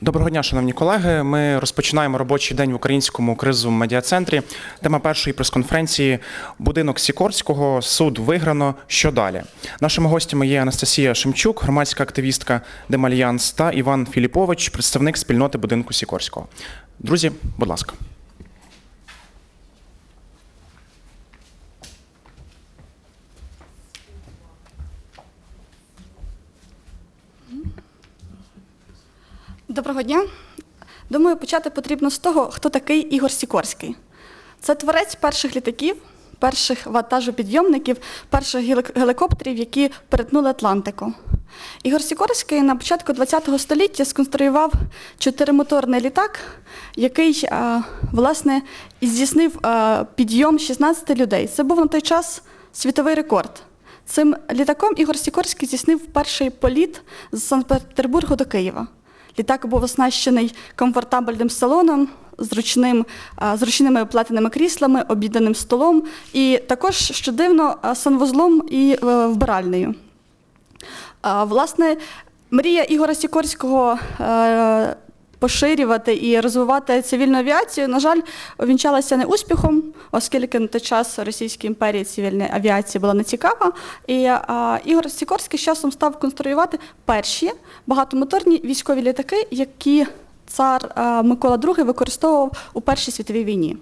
Доброго дня, шановні колеги. Ми розпочинаємо робочий день в українському кризовому медіа-центрі. Тема першої прес-конференції Будинок Сікорського. Суд виграно. Що далі? Нашими гостями є Анастасія Шемчук, громадська активістка Демальянс та Іван Філіпович, представник спільноти будинку Сікорського. Друзі, будь ласка. Доброго дня. Думаю, почати потрібно з того, хто такий Ігор Сікорський. Це творець перших літаків, перших вантажопідйомників, перших гелікоптерів, які перетнули Атлантику. Ігор Сікорський на початку ХХ століття сконструював чотиримоторний літак, який е, власне здійснив е, підйом 16 людей. Це був на той час світовий рекорд. Цим літаком Ігор Сікорський здійснив перший політ з Санкт-Петербургу до Києва. Літак був оснащений комфортабельним салоном, зручним, зручними оплетеними кріслами, обіданим столом і також, що дивно, санвузлом і е, вбиральнею. Власне, мрія Ігора Сікорського е, поширювати і розвивати цивільну авіацію, на жаль, увінчалася не успіхом, оскільки на той час Російській імперії цивільна авіація була не цікава. І а, Ігор Сікорський з часом став конструювати перші багатомоторні військові літаки, які цар а, Микола II використовував у Першій світовій війні.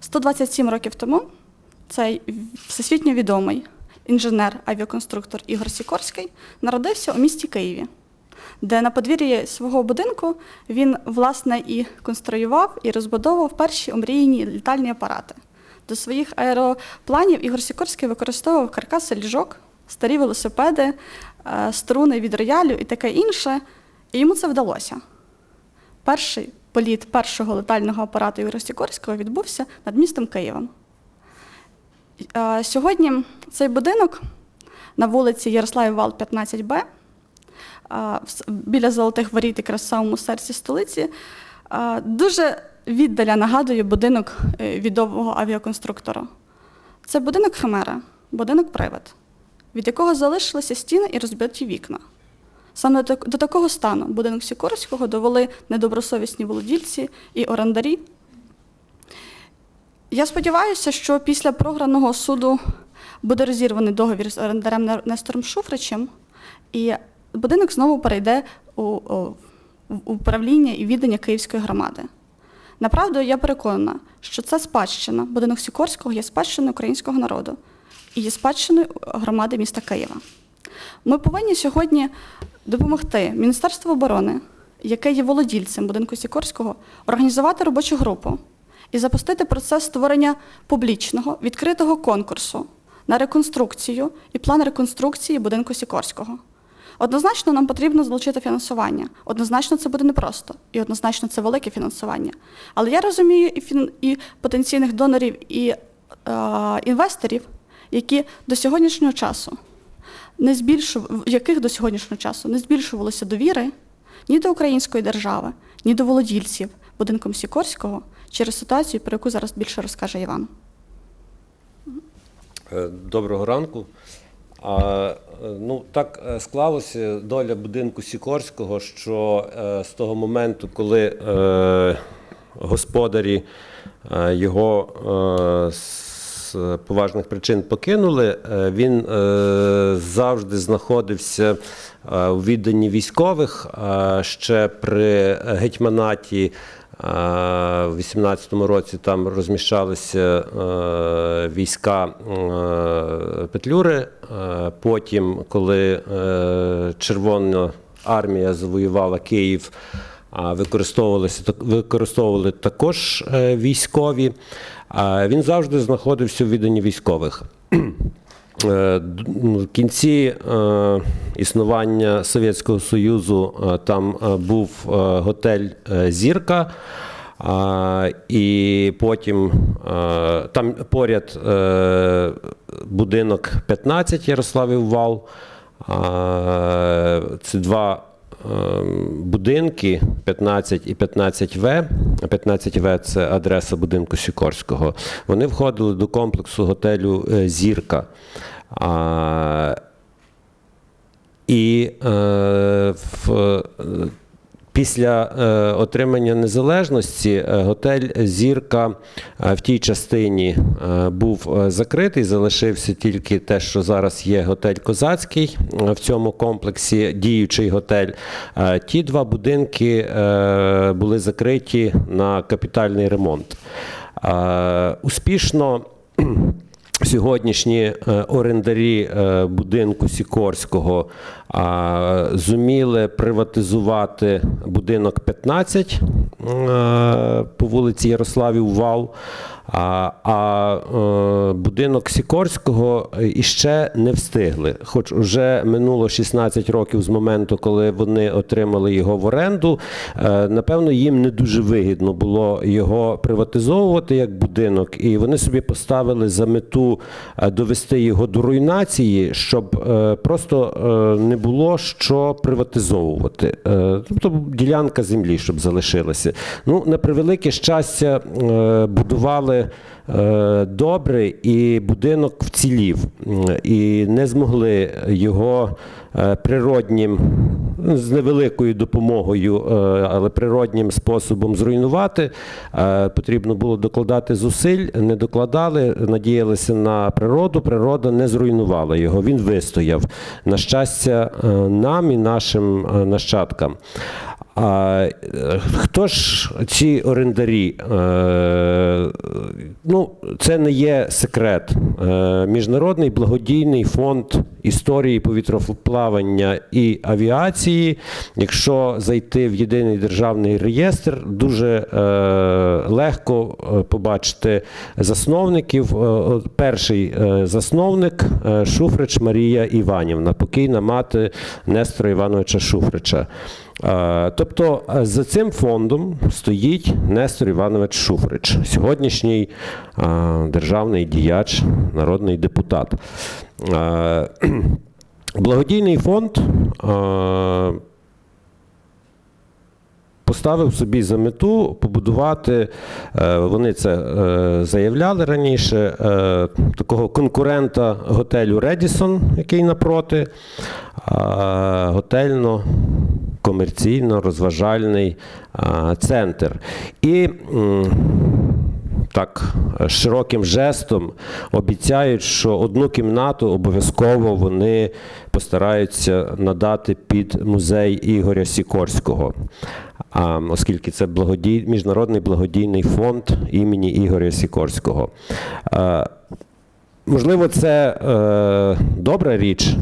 127 років тому цей всесвітньо відомий інженер-авіаконструктор Ігор Сікорський народився у місті Києві, де на подвір'ї свого будинку він власне і конструював і розбудовував перші омріяні літальні апарати. До своїх аеропланів Ігор Сікорський використовував каркаси ліжок, старі велосипеди, е, струни від роялю і таке інше. І йому це вдалося. Перший політ першого летального апарату Ігоря Сікорського відбувся над містом Києвом. Е, Сьогодні цей будинок на вулиці Ярославів Вал, 15Б, е, в с- біля Золотих воріт, якраз в самому серці столиці, дуже віддаля нагадує будинок е, відомого авіаконструктора. Це будинок Химера, будинок привид, від якого залишилися стіни і розбиті вікна. Саме до, такого стану будинок Сікорського довели недобросовісні володільці і орендарі. Я сподіваюся, що після програного суду буде розірваний договір з орендарем Нестором Шуфричем, і будинок знову перейде у, у, управління і віддання Київської громади. Направду, я переконана, що це спадщина. Будинок Сікорського є спадщиною українського народу і є спадщиною громади міста Києва. Ми повинні сьогодні допомогти Міністерству оборони, яке є володільцем будинку Сікорського, організувати робочу групу і запустити процес створення публічного відкритого конкурсу на реконструкцію і план реконструкції будинку Сікорського. Однозначно нам потрібно залучити фінансування. Однозначно це буде непросто, і однозначно це велике фінансування. Але я розумію і, фін... і потенційних донорів, і е, інвесторів, які до сьогоднішнього часу не збільшув... яких до сьогоднішнього часу не збільшувалося довіри ні до української держави, ні до володільців будинком Сікорського через ситуацію, про яку зараз більше розкаже Іван. Е, Доброго ранку. Ну, так е, склалося доля будинку Сікорського, що е, з того моменту, коли е, господарі його з поважних причин покинули, він завжди знаходився у відданні військових е, ще при гетьманаті. А, В 18-му році там розміщалися е, війська е, Петлюри. Е, Потім, коли е, Червона армія завоювала Київ, використовувалися використовували також е, військові. Він завжди знаходився у відданні військових. Е, ну, В кінці е, існування Совєтського Союзу е, там був готель Зірка. І потім там поряд будинок 15 Ярославів Вал. Це два будинки 15 і 15В. 15В це адреса будинку Сікорського. Вони входили до комплексу готелю е, Зірка. І е, в, е, Після е, отримання незалежності е, готель Зірка е, в тій частині е, був е, закритий, залишився тільки те, що зараз є готель Козацький в цьому комплексі, діючий готель. Е, ті два будинки е, були закриті на капітальний ремонт. Е, успішно. Сьогоднішні е, орендарі е, будинку Сікорського зуміли приватизувати будинок 15 е, по вулиці Ярославів Вал. А, а е, будинок Сікорського іще не встигли. Хоч вже минуло 16 років з моменту, коли вони отримали його в оренду. Е, напевно, їм не дуже вигідно було його приватизовувати як будинок, і вони собі поставили за мету е, довести його до руйнації, щоб е, просто е, не було що приватизовувати. Е, тобто ділянка землі, щоб залишилася. Ну, на превелике щастя, е, будували е, добре, і будинок вцілів, і не змогли його е, природнім, з невеликою допомогою, е, але природнім способом зруйнувати. Е, Потрібно було докладати зусиль, не докладали, надіялися на природу. Природа не зруйнувала його. Він вистояв. На щастя, е, нам і нашим е, нащадкам. А е, хто ж ці орендарі? Е, Ну, це не є секрет. Е, Міжнародний благодійний фонд історії повітроплавання і авіації. Якщо зайти в єдиний державний реєстр, дуже легко побачити засновників. Перший засновник Шуфрич Марія Іванівна, покійна мати Нестора Івановича Шуфрича. Е, Тобто е, за цим фондом стоїть Нестор Іванович Шуфрич, сьогоднішній е, державний діяч, народний депутат. Благодійний фонд поставив собі за мету побудувати, вони це заявляли раніше, такого конкурента готелю Редісон, який напроти, готельно комерційно-розважальний центр. І так широким жестом обіцяють, що одну кімнату обов'язково вони постараються надати під музей Ігоря Сікорського. Оскільки це благодій, міжнародний благодійний фонд імені Ігоря Сікорського. Можливо, це е, добра річ, е,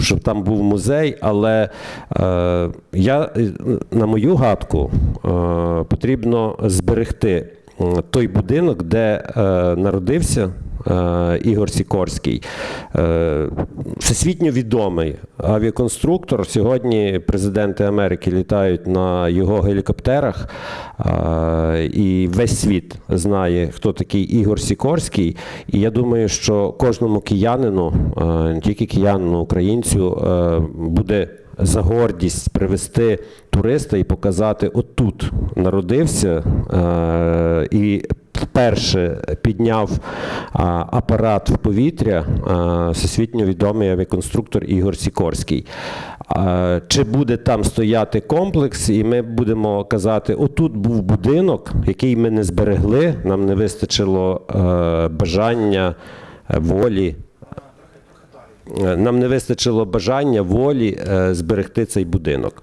щоб там був музей, але е, я, на мою гадку, е, потрібно зберегти той будинок, де е, народився Ігор Сікорський. Е, всесвітньо відомий авіаконструктор. Сьогодні президенти Америки літають на його гелікоптерах, е, і весь світ знає, хто такий Ігор Сікорський. І я думаю, що кожному киянину, е, не тільки киянину, українцю, е, буде за гордість привести туриста і показати, отут народився е, і вперше підняв апарат в повітря а, всесвітньо відомий авіаконструктор Ігор Сікорський. Чи буде там стояти комплекс, і ми будемо казати, отут був будинок, який ми не зберегли, нам не вистачило е, бажання, е, волі. Нам не вистачило бажання волі е, зберегти цей будинок.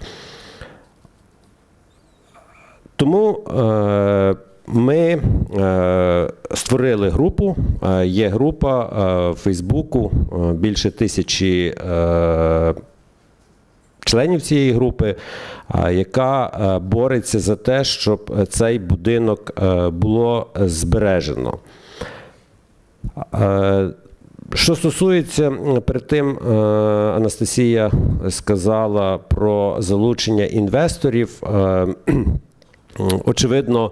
Тому е, ми е, створили групу. Є група в Фейсбуку, більше тисячі членів цієї групи, яка бореться за те, щоб цей будинок було збережено. Що стосується перед тим, е, Анастасія сказала про залучення інвесторів. Е, Очевидно,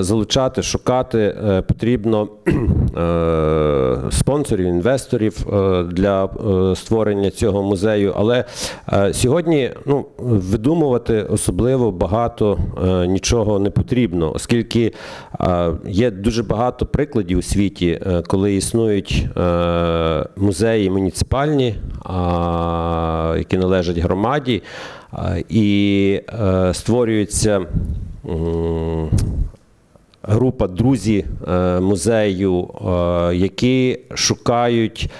залучати, шукати е, потрібно е, спонсорів, інвесторів е, для е, створення цього музею. Але е, сьогодні ну, видумувати особливо багато е, нічого не потрібно, оскільки е, є дуже багато прикладів у світі, е, коли існують е, музеї муніципальні, які належать громаді. Е, І е, створюється м, група друзі е, музею, е, які шукають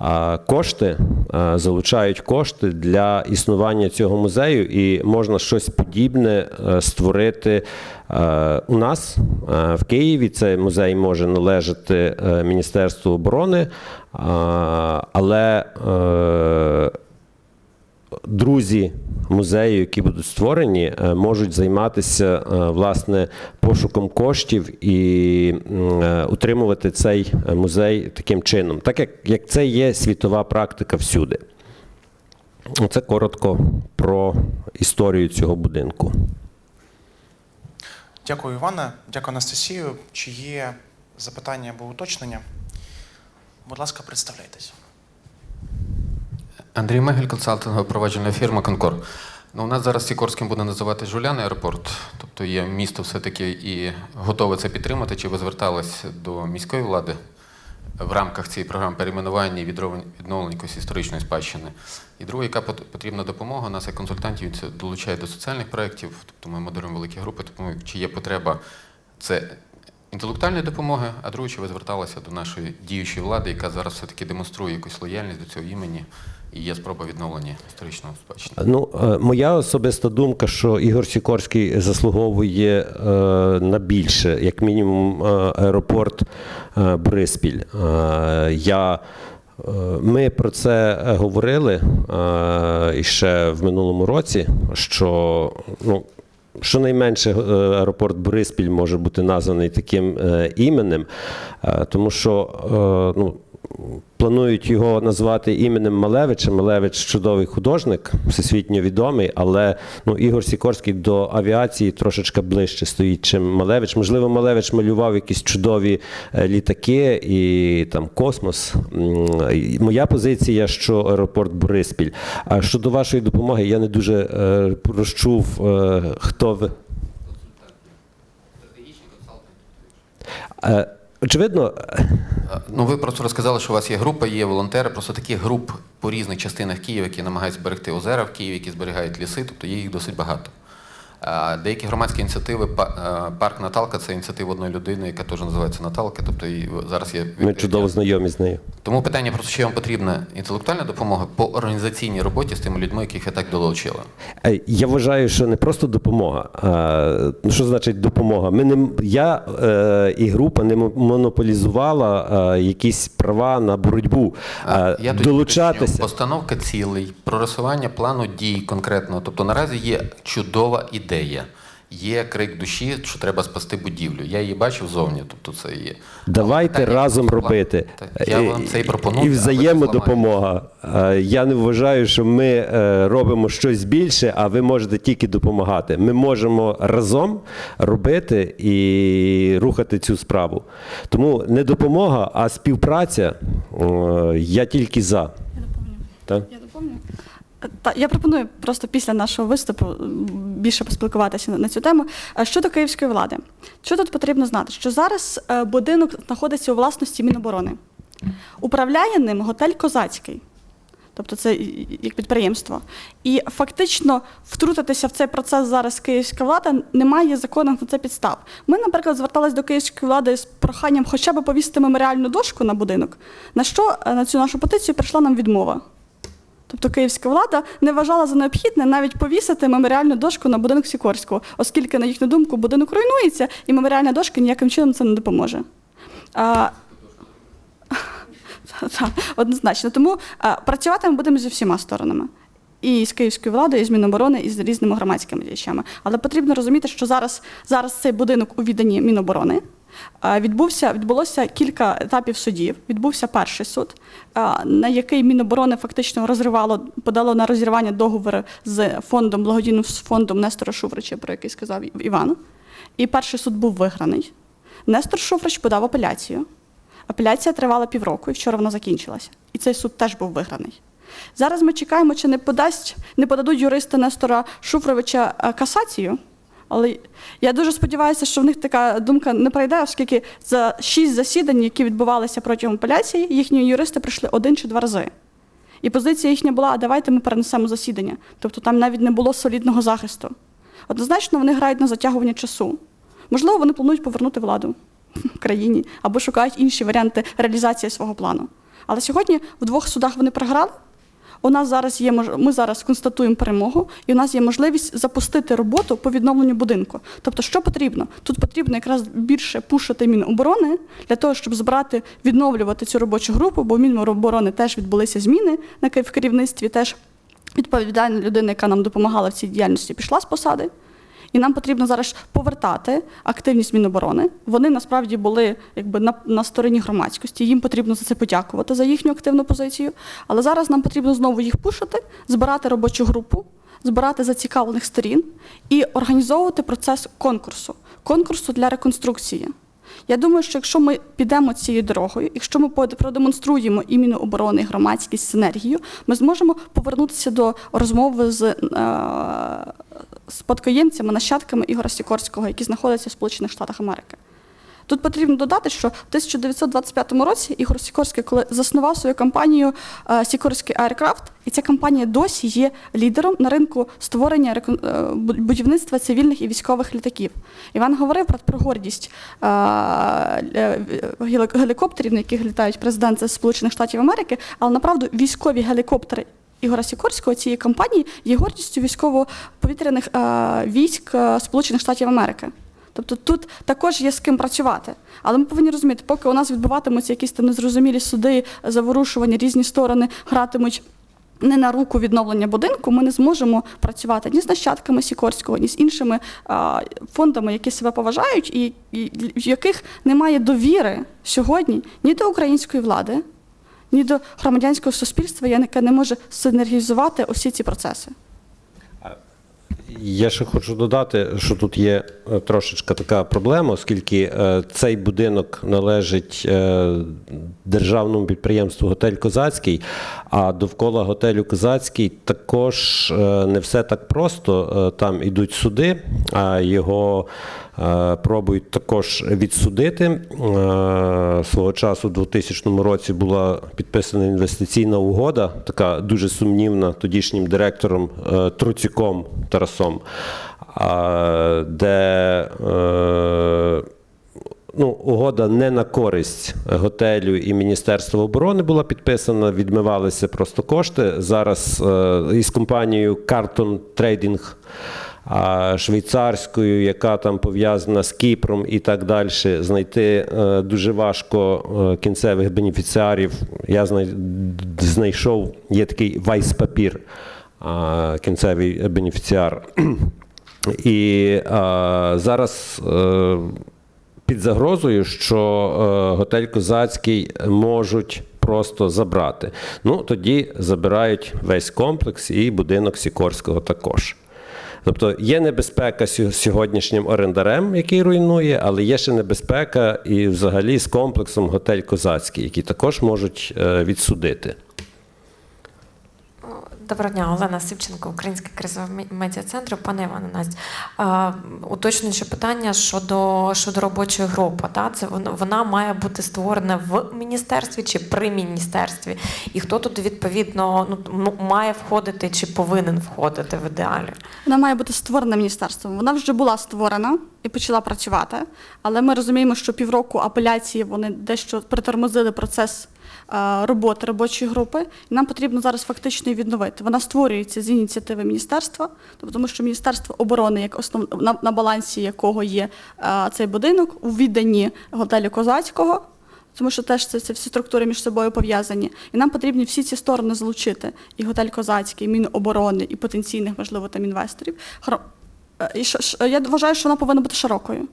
е, кошти, е, залучають кошти для існування цього музею, і можна щось подібне е, створити е, у нас е, в Києві. Цей музей може належати е, Міністерству оборони, е, але е, друзі музею, які будуть створені, е, можуть займатися е, власне пошуком коштів і е, утримувати цей музей таким чином, так як, як це є світова практика всюди. Це коротко про історію цього будинку. Дякую, Іване. Дякую, Анастасію. Чи є запитання або уточнення? Будь ласка, представляйтесь. Андрій Мегель, консалтингова проваджена фірма Конкор. Ну, у нас зараз Сікорським буде називати Жуляний аеропорт, тобто є місто все-таки і готове це підтримати. Чи ви звертались до міської влади в рамках цієї програми перейменування і відновлення якоїсь історичної спадщини? І друге, яка пот- потрібна допомога? Нас як консультантів це долучає до соціальних проєктів, тобто ми модеруємо великі групи, тому чи є потреба це інтелектуальної допомоги, а друге, чи ви зверталися до нашої діючої влади, яка зараз все-таки демонструє якусь лояльність до цього імені і є спроба відновлення історичного спадщини. Ну, е, моя особиста думка, що Ігор Сікорський заслуговує е, на більше, як мінімум, е, аеропорт Бориспіль. Е, я, ми про це говорили ще в минулому році, що ну, Щонайменше аеропорт Бориспіль може бути названий таким іменем, тому що ну, планують його назвати іменем Малевича. Малевич чудовий художник, всесвітньо відомий, але ну, Ігор Сікорський до авіації трошечки ближче стоїть, чим Малевич. Можливо, Малевич малював якісь чудові е, літаки і там космос. Моя позиція, що аеропорт Бориспіль. А щодо вашої допомоги, я не дуже е, розчув, е, хто ви. Е, Очевидно, Е, Ну, ви просто розказали, що у вас є група, є волонтери. Просто таких груп по різних частинах Києва, які намагаються зберегти озера в Києві, які зберігають ліси, тобто є їх досить багато. Деякі громадські ініціативи, е, парк Наталка це ініціатива одної людини, яка теж називається Наталка. Тобто і зараз є ми чудово знайомі з нею. Тому питання просто чи вам потрібна інтелектуальна допомога по організаційній роботі з тими людьми, яких ви так долучили. Е, Я вважаю, що не просто допомога. А, ну, що значить допомога? Ми не, я е, і група не мо- монополізувала е, якісь права на боротьбу. А, Я долучатися. уточню. Постановка цілей, прорисування плану дій конкретно. Тобто наразі є чудова ідея. Є крик душі, що треба спасти будівлю. Я її бачив зовні, тобто це є. Давайте Питання разом просто робити. Так, Я вам це і пропоную. І взаємодопомога. Е, Я не вважаю, що ми е, робимо щось більше, а ви можете тільки допомагати. Ми можемо разом робити і рухати цю справу. Тому не допомога, а співпраця. Я тільки за. Я доповню. Так? Я доповню. Та я пропоную просто після нашого виступу більше поспілкуватися на- цю тему. Е, Щодо київської влади, що тут потрібно знати? Що зараз е, будинок знаходиться у власності Міноборони. Управляє ним готель Козацький. Тобто це як підприємство. І фактично втрутитися в цей процес зараз київська влада не має законних на це підстав. Ми, наприклад, зверталися до київської влади з проханням хоча б повісити меморіальну дошку на будинок, на що е, на цю нашу петицію прийшла нам відмова. Тобто київська влада не вважала за необхідне навіть повісити меморіальну дошку на будинок Сікорського, оскільки, на їхню думку, будинок руйнується, і меморіальна дошка ніяким чином це не допоможе. А, та, однозначно. Тому а, працювати ми будемо зі всіма сторонами. І з київською владою, і з Міноборони, і з різними громадськими діячами. Але потрібно розуміти, що зараз, зараз цей будинок у відданні Міноборони. Відбувся, відбулося кілька етапів судів. Відбувся перший суд, на який Міноборони фактично розривало, подало на розірвання договору з фондом, благодійним фондом Нестора Шуфрича, про який сказав Іван. І перший суд був виграний. Нестор Шуфрич подав апеляцію. Апеляція тривала півроку, і вчора вона закінчилася. І цей суд теж був виграний. Зараз ми чекаємо, чи не подасть, не подадуть юристи Нестора Шуфровича е, касацію. Але я дуже сподіваюся, що в них така думка не пройде, оскільки за шість засідань, які відбувалися протягом апеляції, їхні юристи прийшли один чи два рази. І позиція їхня була: давайте ми перенесемо засідання. Тобто там навіть не було солідного захисту. Однозначно, вони грають на затягування часу. Можливо, вони планують повернути владу в країні або шукають інші варіанти реалізації свого плану. Але сьогодні в двох судах вони програли. У нас зараз є ми зараз констатуємо перемогу, і у нас є можливість запустити роботу по відновленню будинку. Тобто, що потрібно? Тут потрібно якраз більше пушити Міноборони для того, щоб збирати, відновлювати цю робочу групу, бо в Міноборони теж відбулися зміни на в керівництві. Теж відповідальна людина, яка нам допомагала в цій діяльності, пішла з посади. І нам потрібно зараз повертати активність Міноборони. Вони насправді були якби на, на стороні громадськості. Їм потрібно за це подякувати за їхню активну позицію. Але зараз нам потрібно знову їх пушити, збирати робочу групу, збирати зацікавлених сторін і організовувати процес конкурсу, конкурсу для реконструкції. Я думаю, що якщо ми підемо цією дорогою, якщо ми продемонструємо і Міноборони, і громадськість синергію, ми зможемо повернутися до розмови з е, спадкоємцями, нащадками Ігоря Сікорського, які знаходяться в Сполучених Штатах Америки. Тут потрібно додати, що в 1925 році Ігор Сікорський, коли заснував свою компанію е, Сікорський Aircraft, і ця компанія досі є лідером на ринку створення е, будівництва цивільних і військових літаків. Іван говорив про, гордість е, гелікоптерів, на яких літають президенти Сполучених Штатів Америки, але направду військові гелікоптери Ігора Сікорського цієї компанії є гордістю військово-повітряних е, військ е, Сполучених Штатів Америки. Тобто тут також є з ким працювати. Але ми повинні розуміти, поки у нас відбуватимуться якісь там незрозумілі суди, заворушування, різні сторони гратимуть. Не на руку відновлення будинку ми не зможемо працювати ні з нащадками Сікорського, ні з іншими а, фондами, які себе поважають, і, і в яких немає довіри сьогодні ні до української влади, ні до громадянського суспільства, яке не може синергізувати усі ці процеси. Я ще хочу додати, що тут є е, трошечка така проблема, оскільки е, цей будинок належить е, державному підприємству Готель Козацький, а довкола готелю Козацький також не все так просто. Там ідуть суди, а його пробують також відсудити. Е, Свого часу, у 2000 році, була підписана інвестиційна угода, така дуже сумнівна тодішнім директором е, Труцюком Тарасом, де е, ну, угода не на користь готелю і Міністерства оборони була підписана, відмивалися просто кошти. Зараз е, із компанією Carton Trading швейцарською, яка там пов'язана з Кіпром і так далі, знайти е, дуже важко е, кінцевих бенефіціарів. Я знай- знайшов, є такий вайс-папір, а, кінцевий бенефіціар. І зараз е, під загрозою, що е, готель Козацький можуть просто забрати. Ну, тоді забирають весь комплекс і будинок Сікорського також. Тобто є небезпека сьо- сьогоднішнім орендарем, який руйнує, але є ще небезпека і взагалі з комплексом готель Козацький, які також можуть е, відсудити. Доброго дня, Олена Сивченко, Український кризовий медіа-центр. Пане Іване, Настя, уточнюючи питання щодо, щодо робочої групи. Та? Це вона, має бути створена в міністерстві чи при міністерстві? І хто тут відповідно ну, має входити чи повинен входити в ідеалі? Вона має бути створена міністерством. Вона вже була створена і почала працювати, але ми розуміємо, що півроку апеляції вони дещо притормозили процес роботи робочої групи. Нам потрібно зараз фактично її відновити. Вона створюється з ініціативи міністерства, тобто тому що Міністерство оборони, як основ на, на балансі якого є е, цей будинок, у відданні готелю Козацького. Тому що теж це, це всі структури між собою пов'язані. І нам потрібно всі ці сторони залучити. І готель Козацький, і Міноборони, і потенційних, можливо, там інвесторів. Хро- Е, І я вважаю, що вона повинна бути широкою.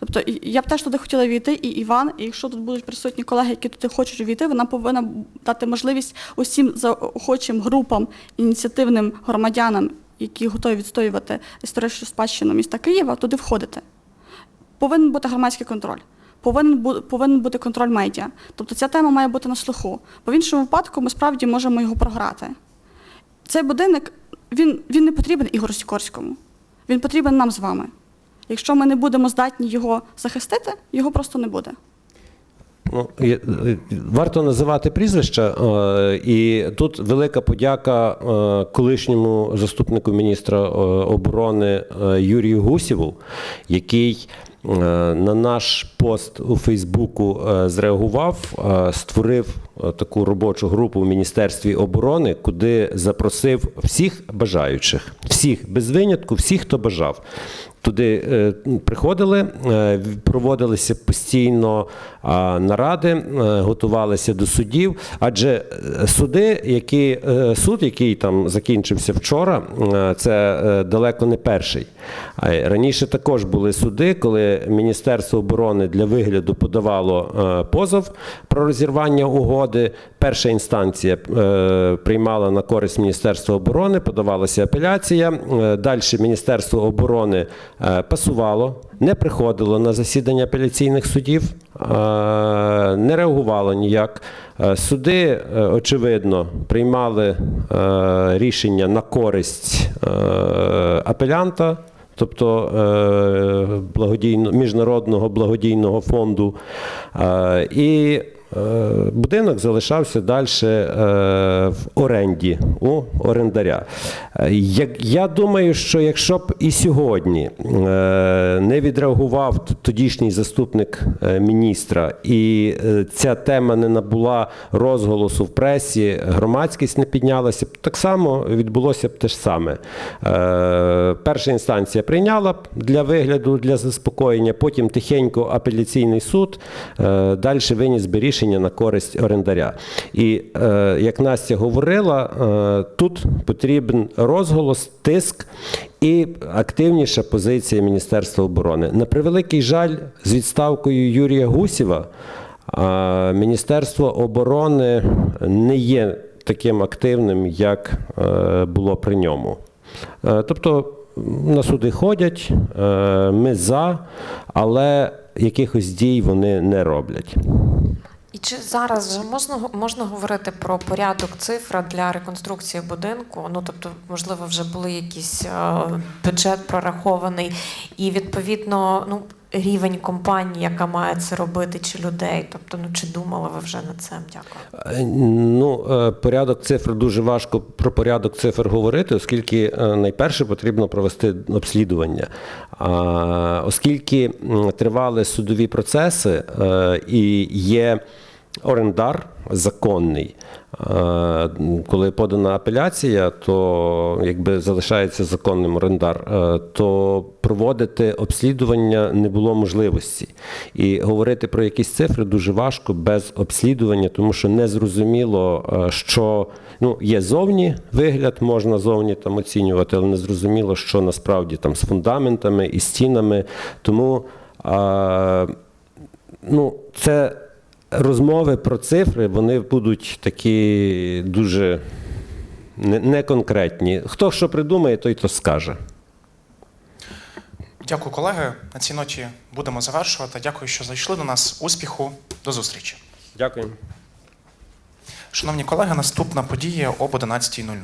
Тобто я б теж туди хотіла війти, і Іван, і якщо тут будуть присутні колеги, які туди хочуть війти, вона повинна дати можливість усім заохочим групам, ініціативним громадянам, які готові відстоювати історичну спадщину міста Києва, туди входити повинен бути громадський контроль. Повинен бу- повинен бути контроль медіа. Тобто ця тема має бути на слуху. Бо в іншому випадку ми справді можемо його програти. Цей будинок він, він не потрібен Ігорю Сікорському. Він потрібен нам з вами. Якщо ми не будемо здатні його захистити, його просто не буде. Ну, е, варто називати прізвища, е, і тут велика подяка е, колишньому заступнику міністра оборони Юрію Гусєву, який на наш пост у Фейсбуку зреагував, створив таку робочу групу в Міністерстві оборони, куди запросив всіх бажаючих, всіх без винятку, всіх, хто бажав. Туди е, приходили, е, проводилися постійно наради, е, готувалися до судів. Адже суди, які суд, який там закінчився вчора, це далеко не перший. Раніше також були суди, коли Міністерство оборони для вигляду подавало позов про розірвання угоди. Перша інстанція приймала на користь Міністерства оборони, подавалася апеляція. Далі Міністерство оборони пасувало, не приходило на засідання апеляційних судів, е, не реагувало ніяк. Е, Суди, е, очевидно, приймали е, рішення на користь е, апелянта. Тобто е, благодійно, міжнародного благодійного фонду. Е, і е, будинок залишався далі в оренді у орендаря. Е, я думаю, що якщо б і сьогодні е, не відреагував тодішній заступник е, міністра, і е, ця тема не набула розголосу в пресі, громадськість не піднялася, б, так само відбулося б те ж саме. Е, Перша інстанція прийняла б для вигляду, для заспокоєння, потім тихенько апеляційний суд е, далі виніс би рішення на користь орендаря. І е, як Настя говорила, е, тут потрібен розголос, тиск і активніша позиція Міністерства оборони. На превеликий жаль, з відставкою Юрія Гусєва а, Міністерство оборони не є таким активним, як е, було при ньому. Е, Тобто на суди ходять, е, ми за, але якихось дій вони не роблять. І чи зараз вже можна можна говорити про порядок цифра для реконструкції будинку? Ну тобто, можливо, вже були якісь е, бюджет прорахований, і відповідно, ну рівень компанії, яка має це робити, чи людей? Тобто, ну чи думали ви вже над цим? Дякую. Е, Ну, е, порядок цифр дуже важко про порядок цифр говорити, оскільки е, найперше потрібно провести обслідування. Оскільки тривали судові процеси і є орендар законний. Коли подана апеляція, то якби залишається законним орендар, е, то проводити обслідування не було можливості. І говорити про якісь цифри дуже важко без обслідування, тому що не зрозуміло, е, що ну, є зовні вигляд, можна зовні там оцінювати, але не зрозуміло, що насправді там з фундаментами і стінами. Тому е, ну, це розмови про цифри, вони будуть такі дуже не- неконкретні. Хто що придумає, той то скаже. Дякую, колеги. На цій ноті будемо завершувати. Дякую, що зайшли до нас. Успіху, до зустрічі. Дякую. Шановні колеги, наступна подія об 11.00.